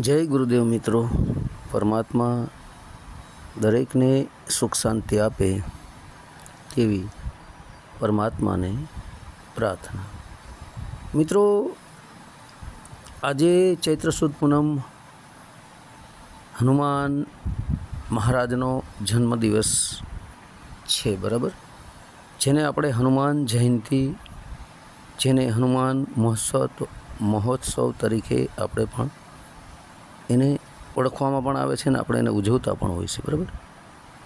જય ગુરુદેવ મિત્રો. પરમાત્મા દરેકને સુખ શાંતિ આપે તેવી પરમાત્માને પ્રાર્થના. મિત્રો, આજે ચૈત્ર સુદ પૂનમ હનુમાન મહારાજનો જન્મદિવસ છે, બરાબર? જેને આપણે હનુમાન જયંતિ, જેને હનુમાન મહોત્સવ મહોત્સવ તરીકે આપણે પણ એને ઓળખવામાં પણ આવે છે ને આપણે એને ઉજવતા પણ હોય છે, બરાબર?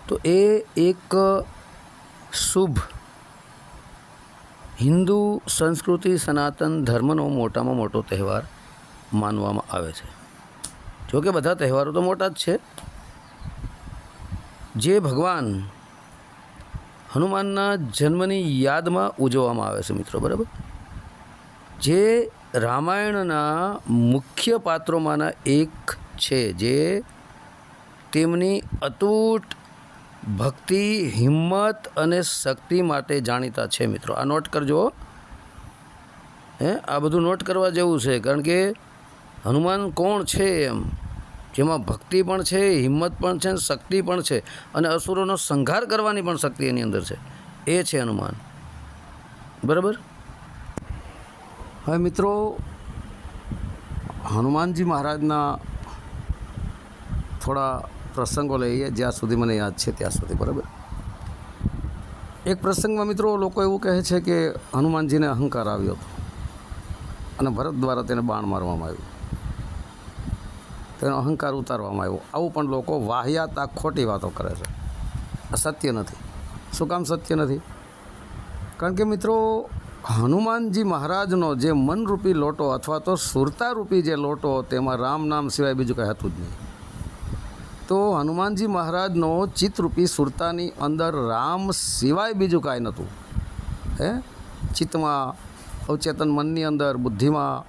તો એ એક શુભ હિન્દુ સંસ્કૃતિ સનાતન ધર્મનો મોટામાં મોટો તહેવાર માનવામાં આવે છે. જોકે બધા તહેવારો તો મોટા જ છે. જે ભગવાન હનુમાનના જન્મની યાદમાં ઉજવવામાં આવે છે મિત્રો, બરાબર? જે રામાયણના મુખ્ય પાત્રોમાંના એક છે જે તેમની અતૂટ ભક્તિ, હિંમત અને શક્તિ માટે જાણીતા છે મિત્રો. આ નોટ કરજો. હે, આ બધું નોટ કરવા જેવું છે, કારણ કે હનુમાન કોણ છે એમ? જેમાં ભક્તિ પણ છે, હિંમત પણ છે શક્તિ પણ છે. અને અસુરોનો સંહાર કરવાની પણ શક્તિ એની અંદર છે. એ છે હનુમાન. બરાબર? હવે મિત્રો, હનુમાનજી મહારાજના થોડા પ્રસંગો લઈએ, જ્યાં સુધી મને યાદ છે ત્યાં સુધી, બરાબર? એક પ્રસંગમાં મિત્રો લોકો એવું કહે છે કે હનુમાનજીને અહંકાર આવ્યો હતો અને ભરત દ્વારા તેને બાણ મારવામાં આવ્યું. તેનો અહંકાર ઉતારવામાં આવ્યો. આવું પણ લોકો વાહિયાત આ ખોટી વાતો કરે છે. આ સત્ય નથી. શું કામ સત્ય નથી? કારણ કે મિત્રો હનુમાનજી મહારાજનો જે મનરૂપી લોટો અથવા તો સુરતારૂપી જે લોટો તેમાં રામ નામ સિવાય બીજું કંઈ હતું જ નહીં. તો હનુમાનજી મહારાજનો ચિત્તરૂપી સુરતાની અંદર રામ સિવાય બીજું કાંઈ નહોતું. હે? ચિત્તમાં, અવચેતન મનની અંદર, બુદ્ધિમાં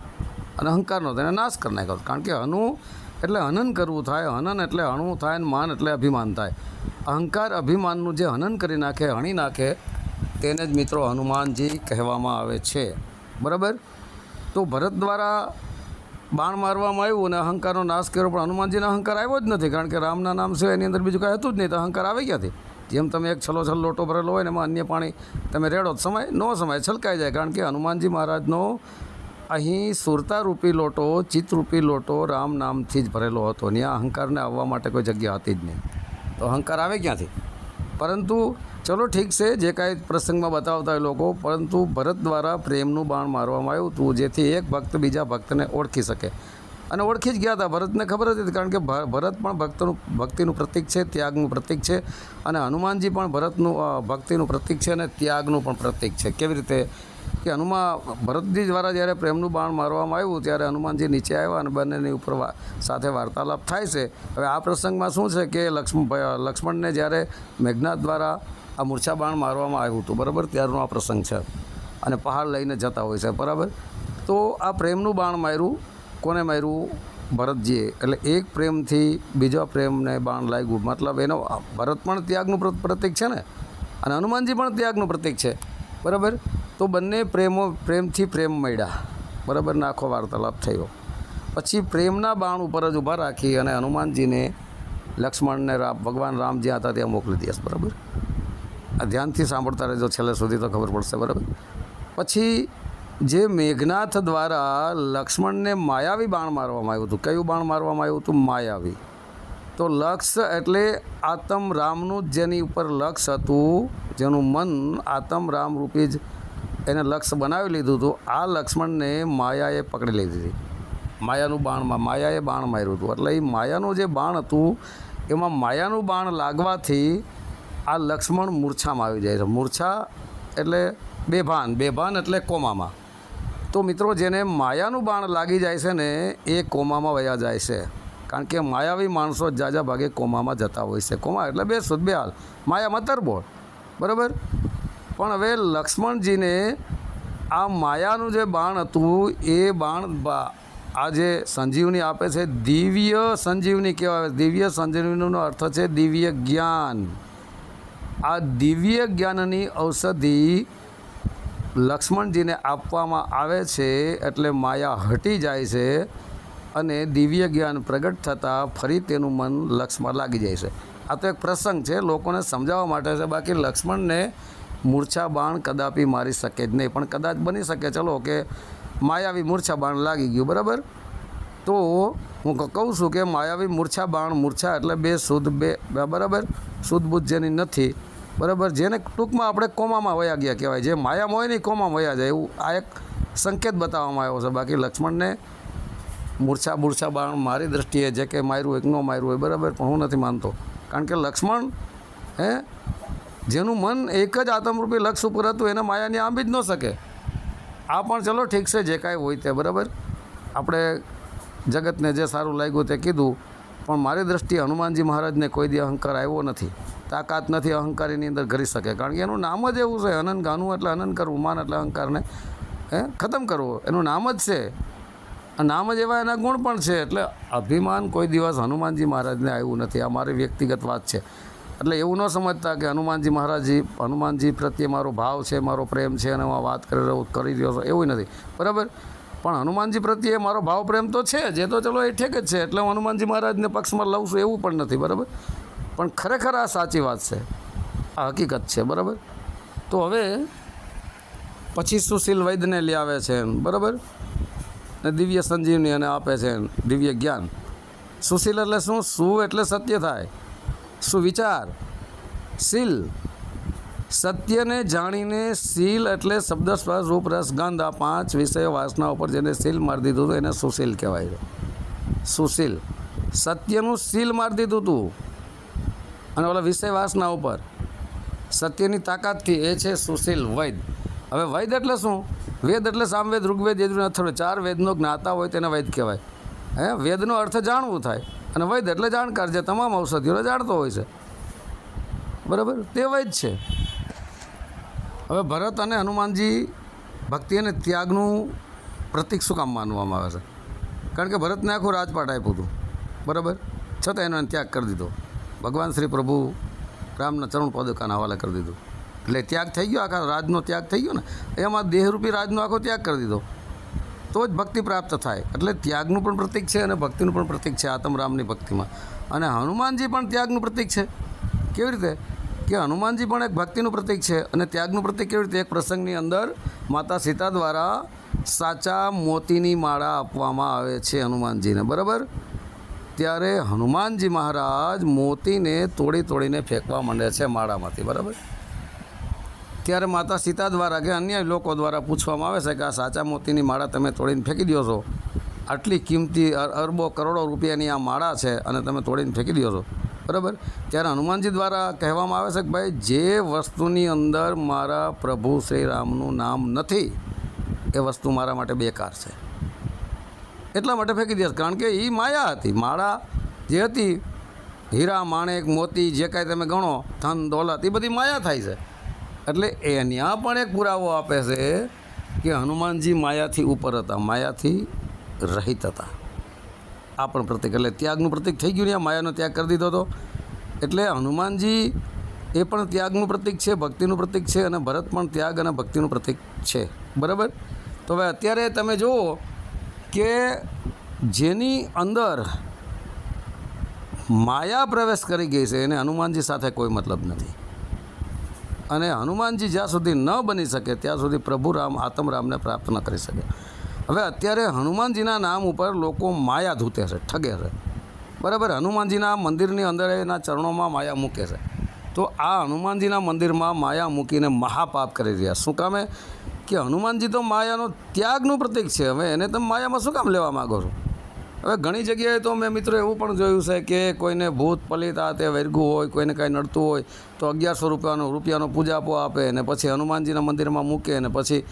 અને અહંકારનો તેને નાશ કરી નાખ્યો. કારણ કે હનુ એટલે હનન કરવું થાય. હનન એટલે હણવું થાય અને માન એટલે અભિમાન થાય. અહંકાર અભિમાનનું જે હનન કરી નાખે, હણી નાખે તેને જ મિત્રો હનુમાનજી કહેવામાં આવે છે. બરાબર? તો ભરત દ્વારા બાણ મારવામાં આવ્યું અને અહંકારનો નાશ કર્યો, પણ હનુમાનજીનો અહંકાર આવ્યો જ નથી, કારણ કે રામના નામ સિવાય એની અંદર બીજું કાંઈ હતું જ નહીં, તો અહંકાર આવે ક્યાંથી જેમ તમે એક છલો છલ લોટો ભરેલો હોય ને એમાં અન્ય પાણી તમે રેડો સમય, ન સમય છલકાઈ જાય, કારણ કે હનુમાનજી મહારાજનો અહીં સુરતારૂપી લોટો, ચિત્તરૂપી લોટો રામ નામથી જ ભરેલો હતો ત્યાં અહંકારને આવવા માટે કોઈ જગ્યા હતી જ નહીં. તો અહંકાર આવે ક્યાંથી? પરંતુ ચલો ઠીક છે, જે કાંઈ પ્રસંગમાં બતાવતા હોય લોકો, પરંતુ ભરત દ્વારા પ્રેમનું બાણ મારવામાં આવ્યું હતું, જેથી એક ભક્ત બીજા ભક્તને ઓળખી શકે. અને ઓળખી જ ગયા હતા. ભરતને ખબર હતી, કારણ કે ભરત પણ ભક્તનું, ભક્તિનું પ્રતીક છે, ત્યાગનું પ્રતીક છે, અને હનુમાનજી પણ ભરતનું ભક્તિનું પ્રતીક છે અને ત્યાગનું પણ પ્રતીક છે. કેવી રીતે કે હનુમાન ભરતજી દ્વારા જ્યારે પ્રેમનું બાણ મારવામાં આવ્યું, ત્યારે હનુમાનજી નીચે આવ્યા અને બંનેની ઉપર સાથે વાર્તાલાપ થાય છે. હવે આ પ્રસંગમાં શું છે કે લક્ષ્મણ લક્ષ્મણને જ્યારે મેઘનાથ દ્વારા આ મૂર્છા બાણ મારવામાં આવ્યું હતું, બરાબર? ત્યારનો આ પ્રસંગ છે. અને પહાડ લઈને જતા હોય છે, બરાબર? તો આ પ્રેમનું બાણ માર્યું. કોને માર્યું? ભરતજીએ. એટલે એક પ્રેમથી બીજા પ્રેમને બાણ લાગ્યું. મતલબ એનો, ભરત પણ ત્યાગનું પ્રતિક છે ને? અને હનુમાનજી પણ ત્યાગનું પ્રતીક છે. બરાબર? તો બંને પ્રેમો, પ્રેમથી પ્રેમ મળ્યા. બરાબર? આખો વાર્તાલાપ થયો. પછી પ્રેમના બાણ ઉપર જ ઊભા રાખી અને હનુમાનજીને લક્ષ્મણને રામ, ભગવાન રામ જ્યાં હતા ત્યાં મોકલી દીધા બરાબર? આ ધ્યાનથી સાંભળતા રહેજો, છેલ્લે સુધી તો ખબર પડશે, બરાબર? પછી જે મેઘનાથ દ્વારા લક્ષ્મણને માયાવી બાણ મારવામાં આવ્યું હતું, કયું બાણ મારવામાં આવ્યું હતું? માયાવી. તો લક્ષ એટલે આતમ રામનું જ જેની ઉપર લક્ષ હતું, જેનું મન આતમ રામ રૂપી જ એને લક્ષ બનાવી લીધું હતું, આ લક્ષ્મણને માયાએ પકડી લીધી હતી. માયાનું બાણમાં માયાએ બાણ માર્યું હતું. એટલે એ માયાનું જે બાણ હતું, એમાં માયાનું બાણ લાગવાથી આ લક્ષ્મણ મૂર્છામાં આવી જાય છે. મૂર્છા એટલે બેભાન બેભાન એટલે કોમામાં. તો મિત્રો, જેને માયાનું બાણ લાગી જાય છે ને, એ કોમામાં વયા જાય છે. કારણ કે માયાવી માણસો જાજા ભાગે કોમામાં જતા હોય છે. કોમા એટલે બે શુદ્ધ બે હાલ. માયામાં તરબોળ બરાબર? પણ હવે લક્ષ્મણજીને આ માયાનું જે બાણ હતું, એ બાણ આ જે સંજીવની આપે છે, દિવ્ય સંજીવની કહેવાય. દિવ્ય સંજીવનીનો અર્થ છે દિવ્ય જ્ઞાન. આ દિવ્ય જ્ઞાનની ઔષધિ લક્ષ્મણજીને આપવામાં આવે છે એટલે માયા હટી જાય છે. અને દિવ્ય જ્ઞાન પ્રગટ થતાં ફરી તેનું મન લક્ષ્મણ લાગી જાય છે. આ તો એક પ્રસંગ છે, લોકોને સમજાવવા માટે છે. બાકી લક્ષ્મણને મૂર્છા બાણ કદાપી મારી શકે જ નહીં. પણ કદાચ બની શકે, ચલો કે માયાવી મૂર્છા બાણ લાગી ગયું, બરાબર? તો હું કહું છું કે માયાવી મૂર્છા બાણ મૂર્છા એટલે બે શુદ્ધ બે, બે- બરાબર? શુદ્ધ બુદ્ધ જેની નથી, બરાબર? જેને ટૂંકમાં આપણે કોમામાં વયા ગયા કહેવાય. જે માયામાં હોય ને કોમામાં વયા જાય. એવું આ એક સંકેત બતાવવામાં આવ્યો છે. બાકી લક્ષ્મણને મૂર્છા મૂર્છા બાણ મારી દ્રષ્ટિએ જે કે માર્યું એક ન માર્યું હોય, બરાબર? પણ હું નથી માનતો. કારણ કે લક્ષ્મણ, હે? જેનું મન એક જ આત્મરૂપી લક્ષ ઉપર હતું, એને માયાની આંબી જ ન શકે. આ પણ ચલો ઠીક છે, જે કાંઈ હોય તે, બરાબર? આપણે જગતને જે સારું લાગ્યું તે કીધું, પણ મારી દ્રષ્ટિએ હનુમાનજી મહારાજને કોઈ દી અહંકાર આવ્યો નથી. તાકાત નથી અહંકારીની અંદર કરી શકે. કારણ કે એનું નામ જ એવું છે અનંત ગાનું એટલે અનંત કરવું, માન એટલે અહંકારને, હે? ખતમ કરવો. એનું નામ જ છે. નામ જ એવા એના ગુણ પણ છે, એટલે અભિમાન કોઈ દિવસ હનુમાનજી મહારાજને આવ્યું નથી. આ મારી વ્યક્તિગત વાત છે. એટલે એવું ન સમજતા કે હનુમાનજી મહારાજજી, હનુમાનજી પ્રત્યે મારો ભાવ છે, મારો પ્રેમ છે અને હું વાત કરી રહ્યો કરી રહ્યો છું, એવું નથી. બરાબર? પણ હનુમાનજી પ્રત્યે મારો ભાવ પ્રેમ તો છે જ, એ તો ચલો એ ઠેક જ છે, એટલે હું હનુમાનજી મહારાજને પક્ષમાં લઉં છું એવું પણ નથી, બરાબર? પણ ખરેખર આ સાચી વાત છે. આ હકીકત છે, બરાબર? તો હવે પછી સુશીલ વૈદ્યને લઈ આવે છે બરાબર? ને દિવ્ય સંજીવની અને આપે છે દિવ્ય જ્ઞાન. સુશીલ એટલે શું? સુ એટલે સત્ય થાય? સુવિચાર શીલ. સત્યને જાણીને શીલ એટલે શબ્દ સ્પર્શ રૂપ રસ ગંધ, આ પાંચ વિષય વાસના ઉપર જેને શીલ મારી દીધું હતું એને સુશીલ કહેવાય છે. સુશીલ. સત્યનું શીલ મારી દીધું હતું. અને ઓલા વિષય વાસના ઉપર. સત્યની તાકાતથી એ છે સુશીલ વૈદ. હવે વૈદ એટલે શું? વેદ એટલે સામવેદ, ઋગ્વેદ, યજુર્વેદ અથર્વવેદ ચાર વેદનો જ્ઞાતા હોય તેને વૈદ કહેવાય. હે? વેદનો અર્થ જાણવું થાય. અને વૈદ એટલે જાણકાર જે તમામ ઔષધિઓને જાણતો હોય છે. બરાબર? તે વૈદ છે. હવે ભરત અને હનુમાનજી ભક્તિ અને ત્યાગનું પ્રતિક શું કામ માનવામાં આવે છે? કારણ કે ભરતને આખું રાજપાટ આપ્યું હતું. બરાબર? છતાં એનો ત્યાગ કરી દીધો. ભગવાન શ્રી પ્રભુ રામના ચરણ પદકાના હવાલે કરી દીધું. એટલે ત્યાગ થઈ ગયો, આખા રાજનો ત્યાગ થઈ ગયો ને, એમાં દેહરૂપી રાજનો આખો ત્યાગ કરી દીધો. તો જ ભક્તિ પ્રાપ્ત થાય. એટલે ત્યાગનું પણ પ્રતીક છે અને ભક્તિનું પણ પ્રતીક છે આતમરામની ભક્તિમાં. અને હનુમાનજી પણ ત્યાગનું પ્રતીક છે. કેવી રીતે? કે હનુમાનજી પણ એક ભક્તિનું પ્રતીક છે અને ત્યાગનું પ્રતીક કેવી રીતે? એક પ્રસંગની અંદર માતા સીતા દ્વારા સાચા મોતીની માળા આપવામાં આવે છે હનુમાનજીને, બરાબર? ત્યારે હનુમાનજી મહારાજ મોતીને તોડી તોડીને ફેંકવા માંડે છે માળામાંથી, બરાબર? ત્યારે માતા સીતા દ્વારા કે અન્ય લોકો દ્વારા પૂછવામાં આવે છે કે આ સાચા મોતીની માળા તમે તોડીને ફેંકી દો છો. આટલી કિંમતી અર- અરબો કરોડો રૂપિયાની આ માળા છે અને તમે તોડીને ફેંકી દો છો. બરાબર? ત્યારે હનુમાનજી દ્વારા કહેવામાં આવે છે કે ભાઈ, જે વસ્તુની અંદર મારા પ્રભુ શ્રી રામનું નામ નથી, એ વસ્તુ મારા માટે બેકાર છે. એટલા માટે ફેંકી દે કારણ કે એ માયા હતી. માળા જે હતી, હીરા, માણેક, મોતી, જે કાંઈ તમે ગણો, ધન, દોલત એ બધી માયા થાય છે. એટલે એના પણ એક પુરાવો આપે છે કે હનુમાનજી માયાથી ઉપર હતા, માયાથી રહિત હતા. આ પણ પ્રતિક, એટલે ત્યાગનું પ્રતિક થઈ ગયું ને માયાનો ત્યાગ કરી દીધો હતો એટલે હનુમાનજી એ પણ ત્યાગનું પ્રતિક છે, ભક્તિનું પ્રતિક છે અને ભરત પણ ત્યાગ અને ભક્તિનું પ્રતિક છે. બરાબર? તો હવે અત્યારે તમે જુઓ કે જેની અંદર માયા પ્રવેશ કરી ગઈ છે, એને હનુમાનજી સાથે કોઈ મતલબ નથી. અને હનુમાનજી જ્યાં સુધી ન બની શકે, ત્યાં સુધી પ્રભુ રામ આત્મરામને પ્રાપ્ત ન કરી શકે. હવે અત્યારે હનુમાનજીના નામ ઉપર લોકો માયા ધૂતે છે, ઠગે છે. બરાબર? હનુમાનજીના મંદિરની અંદર એના ચરણોમાં માયા મૂકે છે. તો આ હનુમાનજીના મંદિરમાં માયા મૂકીને મહાપાપ કરી રહ્યા. શું કામે કે હનુમાનજી તો માયાનો ત્યાગનું પ્રતીક છે. હવે એને તમે માયામાં શું કામ લેવા માગો છો? હવે ઘણી જગ્યાએ તો મેં મિત્રો એવું પણ જોયું છે કે કોઈને ભૂત, પલિત આ તે વર્ગું હોય, કોઈને કાંઈ નડતું હોય, તો અગિયારસો રૂપિયાનો રૂપિયાનો પૂજાપો આપે ને પછી હનુમાનજીના મંદિરમાં મૂકે ને પછી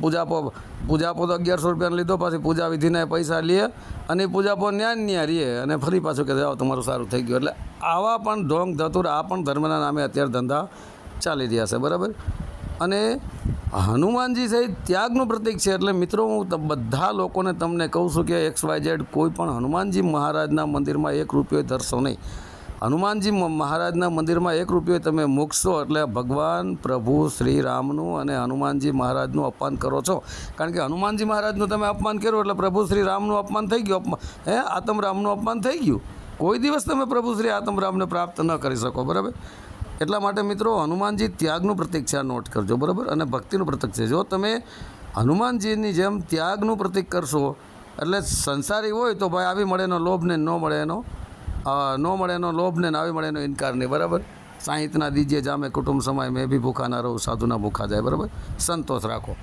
પૂજાપો પૂજાપો તો અગિયારસો રૂપિયાનો લીધો, પછી પૂજા વિધિને પૈસા લે અને પૂજાપો ન્યાય ન્યા રહીએ અને ફરી પાછું કે જાઓ તમારું સારું થઈ ગયું. એટલે આવા પણ ઢોંગ, ધતુર આ પણ ધર્મના નામે અત્યારે ધંધા ચાલી રહ્યા છે. બરાબર? અને હનુમાનજી સહિત ત્યાગનું પ્રતીક છે એટલે મિત્રો, હું બધા લોકોને તમને કહું છું કે એક્સ વાય ઝેડ કોઈ પણ હનુમાનજી મહારાજના મંદિરમાં એક રૂપિયો ધરશો નહીં. હનુમાનજી મહારાજના મંદિરમાં એક રૂપિયો તમે મૂકશો એટલે ભગવાન, પ્રભુ, શ્રી રામનું અને હનુમાનજી મહારાજનું અપમાન કરો છો. કારણ કે હનુમાનજી મહારાજનું તમે અપમાન કર્યું એટલે પ્રભુ, શ્રી રામનું અપમાન થઈ ગયું. હે? આતમ રામનું અપમાન થઈ ગયું. કોઈ દિવસ તમે પ્રભુ, શ્રી આતમ રામને પ્રાપ્ત ન કરી શકો, બરાબર? એટલા માટે મિત્રો, હનુમાનજી ત્યાગનું પ્રતીક છે આ નોટ કરજો, બરાબર? અને ભક્તિનું પ્રતીક છે. જો તમે હનુમાનજીની જેમ ત્યાગનું પ્રતીક કરશો, એટલે સંસારી હોય તો ભાઈ આવી મળે એનો લોભ ને મળે એનો ન મળે એનો લોભ ને આવી મળે એનો ઇનકાર નહીં બરાબર? સાહિત્યના દીજે જામે, કુટુંબ સમય, મેં બી ભૂખા ના રહું, સાધુના ભૂખા જાય, બરાબર? સંતોષ રાખો.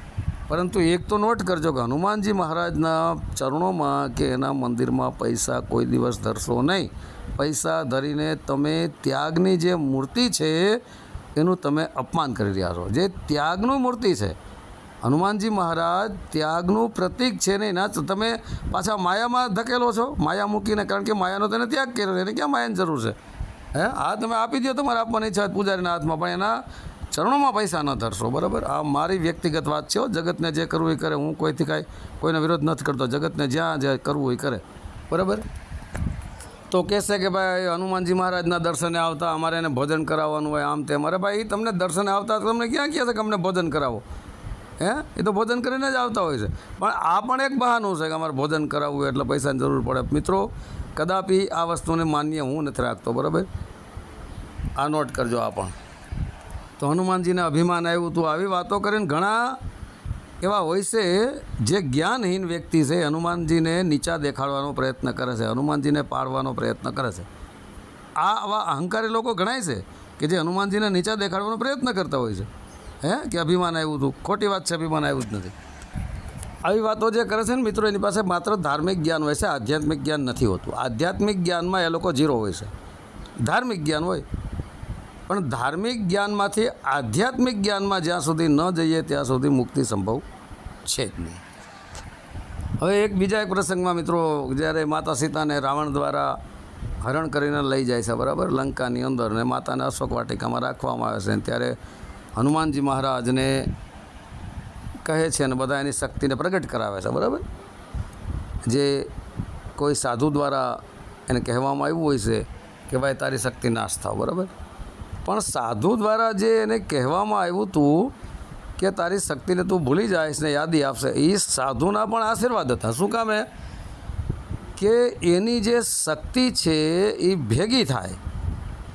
પરંતુ એક તો નોટ કરજો કે હનુમાનજી મહારાજના ચરણોમાં કે એના મંદિરમાં પૈસા કોઈ દિવસ ધરશો નહીં. પૈસા ધરીને તમે ત્યાગની જે મૂર્તિ છે, એનું તમે અપમાન કરી રહ્યા છો. જે ત્યાગનું મૂર્તિ છે, હનુમાનજી મહારાજ ત્યાગનું પ્રતીક છે ને એના તમે પાછા માયામાં ધકેલો છો. માયા મૂકીને, કારણ કે માયાનો તેને ત્યાગ કર્યો એને ક્યાં માયાની જરૂર છે? હે? આ તમે આપી દો તમારે આપવાની ઈચ્છા પૂજારીના હાથમાં, પણ એના ચરણોમાં પૈસા ન ધરશો, બરાબર? આ મારી વ્યક્તિગત વાત છે જગતને જે કરવું એ કરે. હું કોઈથી કાંઈ, કોઈનો વિરોધ નથી કરતો. જગતને જ્યાં જે કરવું એ કરે. બરાબર? તો કહેશે કે ભાઈ હનુમાનજી મહારાજના દર્શને આવતા, અમારે એને ભોજન કરાવવાનું હોય આમ તેમ. અરે ભાઈ તમને દર્શને આવતા તમને ક્યાં કહે છે કે અમને ભોજન કરાવો? હે? એ તો ભોજન કરીને જ આવતા હોય છે. પણ આ પણ એક બહાનું છે કે અમારે ભોજન કરાવવું હોય એટલે પૈસાની જરૂર પડે. મિત્રો, કદાપી આ વસ્તુને માન્ય હું નથી રાખતો, બરાબર? આ નોટ કરજો આ પણ. તો હનુમાનજીને અભિમાન આવ્યું હતું આવી વાતો કરીને ઘણા એવા હોય છે જે જ્ઞાનહીન વ્યક્તિ છે, હનુમાનજીને નીચા દેખાડવાનો પ્રયત્ન કરે છે, હનુમાનજીને પાડવાનો પ્રયત્ન કરે છે. આ આવા અહંકારી લોકો ગણાય છે કે જે હનુમાનજીને નીચા દેખાડવાનો પ્રયત્ન કરતા હોય છે. હે? કે અભિમાન આવ્યું હતું ખોટી વાત છે, અભિમાન આવ્યું જ નથી. આવી વાતો જે કરે છે ને મિત્રો, એની પાસે માત્ર ધાર્મિક જ્ઞાન હોય છે, આધ્યાત્મિક જ્ઞાન નથી હોતું. આધ્યાત્મિક જ્ઞાનમાં એ લોકો ઝીરો હોય છે. ધાર્મિક જ્ઞાન હોય પણ ધાર્મિક જ્ઞાનમાંથી આધ્યાત્મિક જ્ઞાનમાં જ્યાં સુધી ન જઈએ, ત્યાં સુધી મુક્તિ સંભવ છે જ નહીં. હવે એક બીજા એક પ્રસંગમાં મિત્રો, જ્યારે માતા સીતાને રાવણ દ્વારા હરણ કરીને લઈ જાય છે, બરાબર? લંકાની અંદર ને માતાને અશોક વાટિકામાં રાખવામાં આવે છે ત્યારે હનુમાનજી મહારાજને કહે છે અને બધા એની શક્તિને પ્રગટ કરાવે છે, બરાબર? જે કોઈ સાધુ દ્વારા એને કહેવામાં આવ્યું હોય છે કે, ભાઈ, તારી શક્તિ નાશ થાવ, બરાબર? પણ સાધુ દ્વારા જે એને કહેવામાં આવ્યું હતું કે તારી શક્તિને તું ભૂલી જાયશ ને યાદી આપશે એ સાધુના પણ આશીર્વાદ હતા. શું કામ કે એની જે શક્તિ છે એ ભેગી થાય.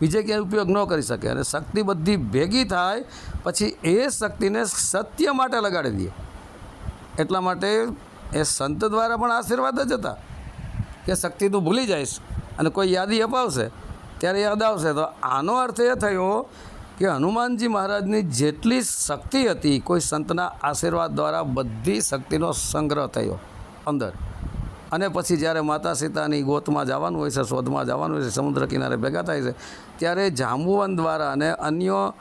બીજે ક્યાંય ઉપયોગ ન કરી શકે અને શક્તિ બધી ભેગી થાય, પછી એ શક્તિને સત્ય માટે લગાડી દે. એટલા માટે એ સંત દ્વારા પણ આશીર્વાદ જ હતા કે શક્તિ તું ભૂલી જઈશ અને કોઈ યાદી અપાવશે. ત્યારે યાદ આવશે તો આનો અર્થ એ થયો કે હનુમાનજી મહારાજની જેટલી શક્તિ હતી કોઈ સંતના આશીર્વાદ દ્વારા બધી શક્તિનો સંગ્રહ થયો અંદર. અને પછી જ્યારે માતા સીતાની ગોતમાં જવાનું હોય છે, શોધમાં જવાનું હોય છે, સમુદ્ર કિનારે ભેગા થાય છે, ત્યારે જાંબુવન દ્વારા અને અન્ય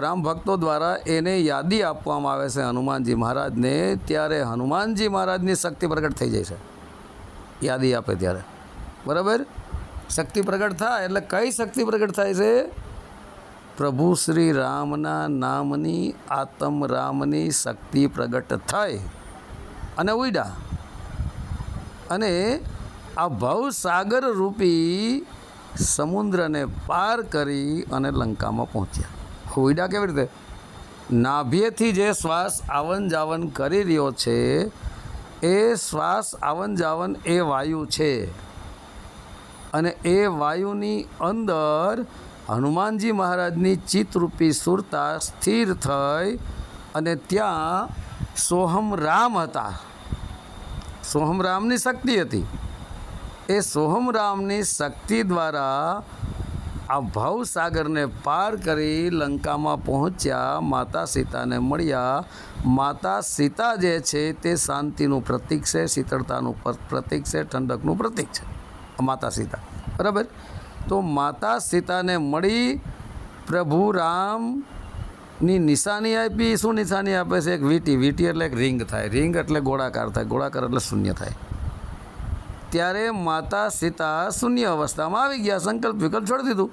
રામ ભક્તો દ્વારા એને યાદી આપવામાં આવે છે હનુમાનજી મહારાજને, ત્યારે હનુમાનજી મહારાજની શક્તિ પ્રગટ થઈ જાય છે. યાદી આપે ત્યારે. બરાબર? શક્તિ પ્રગટ થાય એટલે કઈ શક્તિ પ્રગટ થાય છે? પ્રભુ શ્રી રામના નામની આતમ રામની શક્તિ પ્રગટ થાય. અને ઉડા અને આ ભવસાગર રૂપી સમુદ્રને પાર કરી અને લંકામાં પહોંચ્યા. ઉડા કેવી રીતે? નાભ્યથી જે શ્વાસ આવન જાવન કરી રહ્યો છે, એ શ્વાસ આવન જાવન એ વાયુ છે. અને એ વાયુની અંદર હનુમાનજી મહારાજની ચિત્તરૂપી સુરતા સ્થિર થઈ અને ત્યાં સોહમ રામ હતા. સોહમ રામની શક્તિ હતી. એ સોહમ રામની શક્તિ દ્વારા આ ભવસાગરને પાર કરી લંકામાં પહોંચ્યા, માતા સીતાને મળ્યા. માતા સીતા જે છે તે શાંતિનું પ્રતીક છે, શીતળતાનું પર- પ્રતીક છે, ઠંડકનું પ્રતીક છે. માતા સીતા. બરાબર? તો માતા સીતાને મળી પ્રભુ રામની નિશાની આપી. શું નિશાની આપે છે? એક વીટી. વીટી એટલે એક રિંગ થાય. રિંગ એટલે ગોળાકાર થાય. ગોળાકાર એટલે શૂન્ય થાય. ત્યારે માતા સીતા શૂન્ય અવસ્થામાં આવી ગયા. સંકલ્પ વિકલ્પ છોડી દીધું.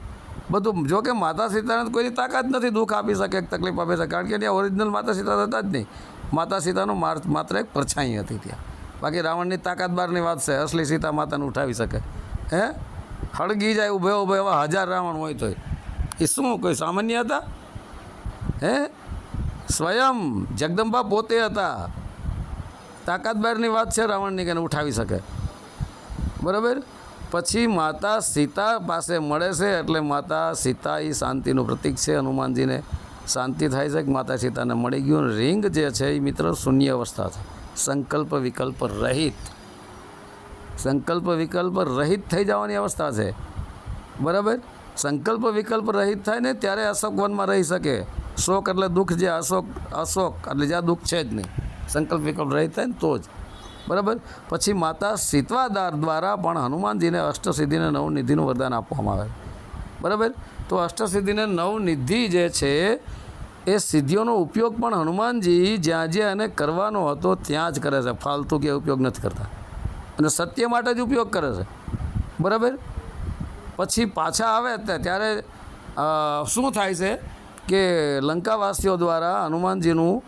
બધું જો કે માતા સીતાને કોઈની તાકાત નથી. દુઃખ આપી શકે તકલીફ આપી શકે. કારણ કે ત્યાં ઓરિજિનલ માતા સીતા હતા જ નહીં. માતા સીતાનું માત્ર એક પરછાઈ હતી ત્યાં. બાકી રાવણની તાકાત બહારની વાત છે. અસલી સીતા માતાને ઉઠાવી શકે. હે? હળગી જાય ઊભે ઊભે એવા હજાર રાવણ હોય તોય. એ શું કોઈ સામાન્ય હતા? હે? સ્વયં જગદંબા પોતે હતા. તાકાત બહારની વાત છે રાવણની કે ઉઠાવી શકે. બરાબર? પછી માતા સીતા પાસે મળે છે એટલે માતા સીતા એ શાંતિનું પ્રતીક છે. હનુમાનજીને શાંતિ થાય છે કે માતા સીતાને મળી ગયું. રિંગ જે છે એ મિત્ર શૂન્ય અવસ્થા છે. સંકલ્પ વિકલ્પ રહિત. સંકલ્પ વિકલ્પ રહિત થઈ જવાની અવસ્થા છે. બરાબર? સંકલ્પ વિકલ્પ રહિત થાય ને ત્યારે અશોક વનમાં રહી શકે. શોક એટલે દુઃખ જે અશોક અશોક એટલે જ્યાં દુઃખ છે જ નહીં. સંકલ્પ વિકલ્પ રહિત થાય ને તો જ. બરાબર? પછી માતા સીતવાદાર દ્વારા પણ હનુમાનજીને અષ્ટસિદ્ધિને નવનિધિનું વરદાન આપવામાં આવે. બરાબર? તો અષ્ટસિદ્ધિને નવનિધિ જે છે એ સિદ્ધિઓનો ઉપયોગ પણ હનુમાનજી જ્યાં જ્યાં એને કરવાનો હતો ત્યાં જ કરે છે. ફાલતુ કે ઉપયોગ નથી કરતા. અને સત્ય માટે જ ઉપયોગ કરે છે. બરાબર? પછી પાછા આવે ત્યારે શું થાય છે કે લંકાવાસીઓ દ્વારા હનુમાનજીનું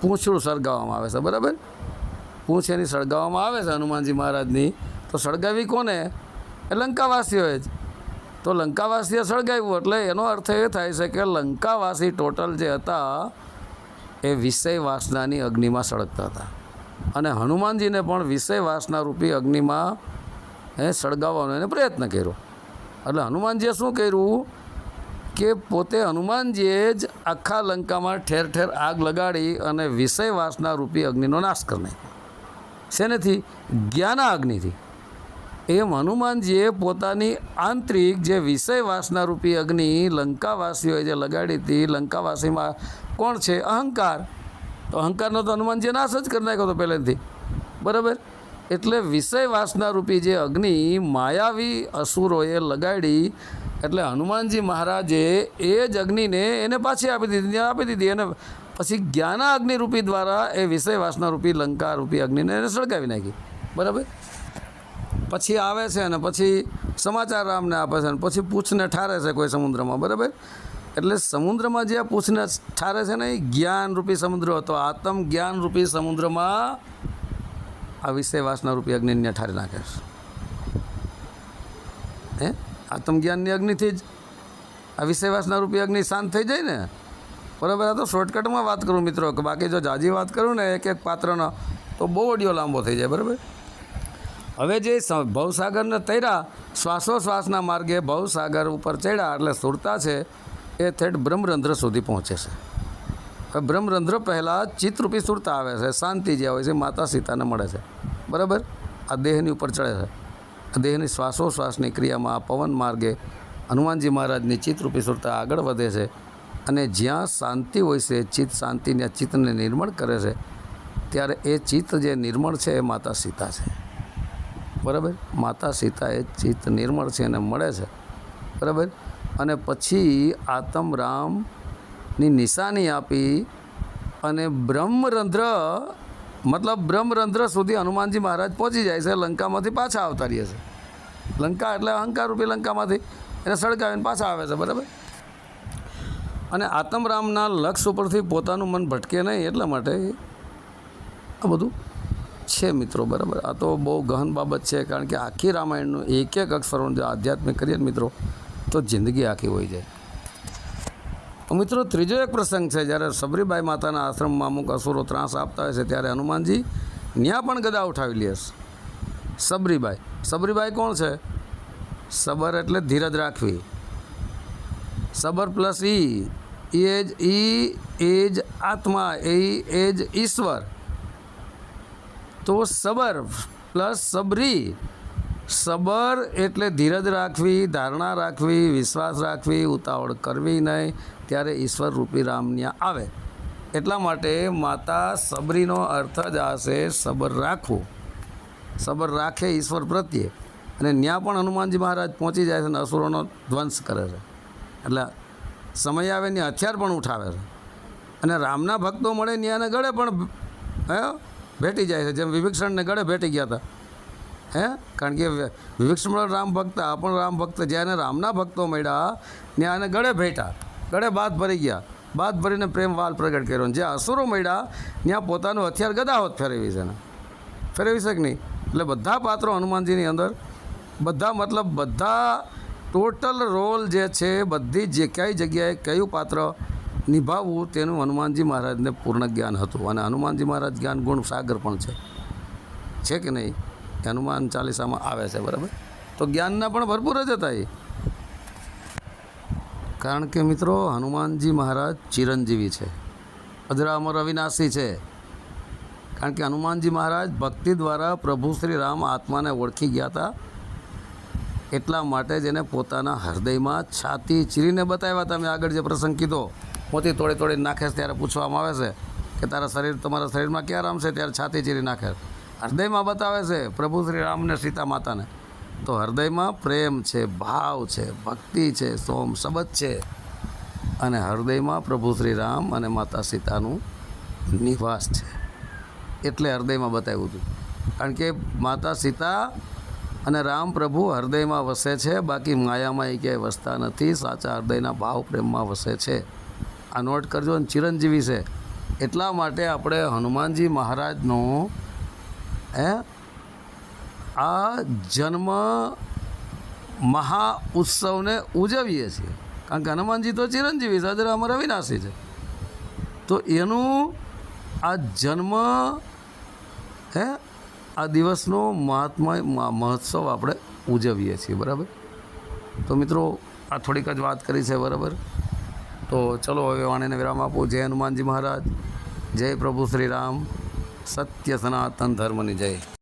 પૂંછડું સળગાવવામાં આવે છે. બરાબર? પૂંછ એની સળગાવવામાં આવે છે હનુમાનજી મહારાજની. તો સળગાવી કોને? લંકાવાસીઓએ જ. તો લંકાવાસીએ સળગાવ્યું એટલે એનો અર્થ એ થાય છે કે લંકાવાસી ટોટલ જે હતા, એ વિષય વાસનાની અગ્નિમાં સળગતા હતા. અને હનુમાનજીને પણ વિષય વાસના રૂપી અગ્નિમાં, એ સળગાવવાનો એને પ્રયત્ન કર્યો. એટલે હનુમાનજીએ શું કર્યું કે પોતે હનુમાનજીએ જ આખા લંકામાં ઠેર ઠેર આગ લગાડી અને વિષય વાસના રૂપી અગ્નિનો નાશ કરી નાખ્યો. શેનેથી? જ્ઞાના અગ્નિથી એમ હનુમાનજીએ પોતાની આંતરિક જે વિષય વાસના રૂપી અગ્નિ લંકાવાસીઓએ જે લગાડી હતી, લંકાવાસીમાં કોણ છે? અહંકાર. તો અહંકારનો તો હનુમાનજીએ નાશ જ કરી નાખ્યો હતો પહેલેથી. બરાબર? એટલે વિષય વાસના રૂપી જે અગ્નિ માયાવી અસુરોએ લગાડી, એટલે હનુમાનજી મહારાજે એ જ અગ્નિને એને પાછી આપી દીધી આપી દીધી એને પછી જ્ઞાના અગ્નિ રૂપી દ્વારા એ વિષય વાસના રૂપી લંકા અગ્નિને એને સળગાવી નાખી. બરાબર? પછી આવે છે અને પછી સમાચાર રામને આપે છે અને પછી પૂછને ઠારે છે કોઈ સમુદ્રમાં, બરાબર? એટલે સમુદ્રમાં જે પૂછને ઠારે છે ને, એ જ્ઞાન રૂપી સમુદ્ર હતો. આત્મ જ્ઞાન રૂપી સમુદ્રમાં આ વિષય વાસના રૂપી અગ્નિને ઠારી નાખે છે. હે? આત્મજ્ઞાનની અગ્નિથી જ આ વિષય વાસના રૂપી અગ્નિ શાંત થઈ જાય ને? બરાબર, આ તો શોર્ટકટમાં વાત કરું મિત્રો, કે બાકી જો જાજી વાત કરું ને એક એક પાત્રનો, તો બહુ ઓડિયો લાંબો થઈ જાય, બરાબર? હવે જે ભવસાગરને તૈરા, શ્વાસોશ્વાસના માર્ગે ભવસાગર ઉપર ચડ્યા એટલે સુરતા છે, એ થેટ બ્રહ્મરંધ્ર સુધી પહોંચે છે. બ્રહ્મરંધ્ર પહેલાં ચિત્તરૂપી સુરતા આવે છે, શાંતિ જે હોય છે, માતા સીતાને મળે છે. બરાબર? આ દેહની ઉપર ચડે છે. આ દેહની શ્વાસોશ્વાસની ક્રિયામાં આ પવન માર્ગે હનુમાનજી મહારાજની ચિત્તરૂપી સુરતા આગળ વધે છે અને જ્યાં શાંતિ હોય છે, ચિત્ત શાંતિને, ચિત્તને નિર્મળ કરે છે, ત્યારે એ ચિત્ત જે નિર્મળ છે, એ માતા સીતા છે. બરાબર? માતા સીતા એ ચિત્ત નિર્મળ છે એને મળે છે. બરાબર? અને પછી આતમ રામની નિશાની આપી અને બ્રહ્મરંધ્ર, મતલબ બ્રહ્મરંધ્ર સુધી હનુમાનજી મહારાજ પહોંચી જાય છે, લંકામાંથી પાછા આવતા રહીએ છે. લંકા એટલે અહંકાર રૂપી લંકામાંથી એને સળગાવીને પાછા આવે છે, બરાબર? અને આતમરામના લક્ષ ઉપરથી પોતાનું મન ભટકે નહીં, એટલા માટે આ બધું છે મિત્રો, બરાબર? આ તો બહુ ગહન બાબત છે, કારણ કે આખી રામાયણનું એક એક અક્ષરોનું જો આધ્યાત્મિક કરીએ મિત્રો, તો જિંદગી આખી હોઈ જાય. મિત્રો, ત્રીજો એક પ્રસંગ છે, જ્યારે સબરીબાઈ માતાના આશ્રમમાં અમુક અસુરો ત્રાસ આપતા હોય છે, ત્યારે હનુમાનજી ત્યાં પણ ગદા ઉઠાવી લે સબરીબાઈ સબરીબાઈ કોણ છે? સબર એટલે ધીરજ રાખવી. સબર પ્લસ ઈ એ જ, ઈ એ જ આત્મા એ એ જ ઈશ્વર. તો સબર પ્લસ સબરી. સબર એટલે ધીરજ રાખવી, ધારણા રાખવી, વિશ્વાસ રાખવી, ઉતાવળ કરવી નહીં. ત્યારે ઈશ્વર રૂપી રામ ત્યાં આવે. એટલા માટે માતા સબરીનો અર્થ જ આશે સબર રાખવું. સબર રાખે ઈશ્વર પ્રત્યે. અને ત્યાં પણ હનુમાનજી મહારાજ પહોંચી જાય છે અને અસુરોનો ધ્વંસ કરે છે. એટલે સમય આવે ને હથિયાર પણ ઉઠાવે છે. અને રામના ભક્તો મળે ત્યાંને ગળે પણ, હે? ભેટી જાય છે. જેમ વિભીક્ષણને ગળે ભેટી ગયા હતા. હે? કારણ કે વિભીક્ષણ રામ ભક્ત, આ પણ રામ ભક્ત જ્યાં રામના ભક્તો મળ્યા ત્યાં એને ગળે ભેટા ગળે બાદ ભરી ગયા. બાદ ભરીને પ્રેમ વાલ પ્રગટ કર્યો. અને જે અસુરો મળ્યા ત્યાં પોતાનું હથિયાર ગદાવત ફેરવી છે ને ફેરવી છે નહીં? એટલે બધા પાત્રો હનુમાનજીની અંદર, બધા મતલબ બધા ટોટલ રોલ જે છે, બધી જે કઈ જગ્યાએ કયું પાત્ર નિભાવવું તેનું હનુમાનજી મહારાજને પૂર્ણ જ્ઞાન હતું. અને હનુમાનજી મહારાજ જ્ઞાન ગુણ સાગર પણ છે. છે કે નહીં? હનુમાન ચાલીસામાં આવે છે, બરાબર? તો જ્ઞાનના પણ ભરપૂર જ હતા એ. કારણ કે મિત્રો, હનુમાનજી મહારાજ ચિરંજીવી છે. અજરામર અવિનાશી છે. કારણ કે હનુમાનજી મહારાજ ભક્તિ દ્વારા પ્રભુ શ્રી રામ આત્માને ઓળખી ગયા હતા. એટલા માટે જ એને પોતાના હૃદયમાં છાતી ચીરીને બતાવ્યા હતા. મેં આગળ જે પ્રસંગ કીધો. મોતી તોડી તોડી નાખે ત્યારે પૂછવામાં આવે છે કે તારા શરીર, તમારા શરીરમાં ક્યાં રામ છે? ત્યારે છાતી ચીરી નાખે હૃદયમાં બતાવે છે, પ્રભુ શ્રી રામને સીતા માતાને. તો હૃદયમાં પ્રેમ છે, ભાવ છે, ભક્તિ છે, સોમ શબદ છે. અને હૃદયમાં પ્રભુ શ્રી રામ અને માતા સીતાનું નિવાસ છે. એટલે હૃદયમાં બતાવ્યું હતું. કારણ કે માતા સીતા અને રામ પ્રભુ હૃદયમાં વસે છે, બાકી માયામાં એ ક્યાંય વસતા નથી, સાચા હૃદયના ભાવ પ્રેમમાં વસે છે. આ નોટ કરજો અને ચિરંજીવી છે. એટલા માટે આપણે હનુમાનજી મહારાજનો, હે, આ જન્મ મહા ઉત્સવને ઉજવીએ છીએ. કારણ કે હનુમાનજી તો ચિરંજીવી છે અજરા અમર અવિનાશી છે. તો એનું આ જન્મ, હે, આ દિવસનો મહાત્મા મહોત્સવ આપણે ઉજવીએ છીએ, બરાબર? તો મિત્રો, આ થોડીક જ વાત કરી છે, બરાબર? તો ચલો હવે વાણીને વિરામ આપું. જય હનુમાનજી મહારાજ. જય પ્રભુ શ્રી રામ. સત્ય સનાતન ધર્મની જય.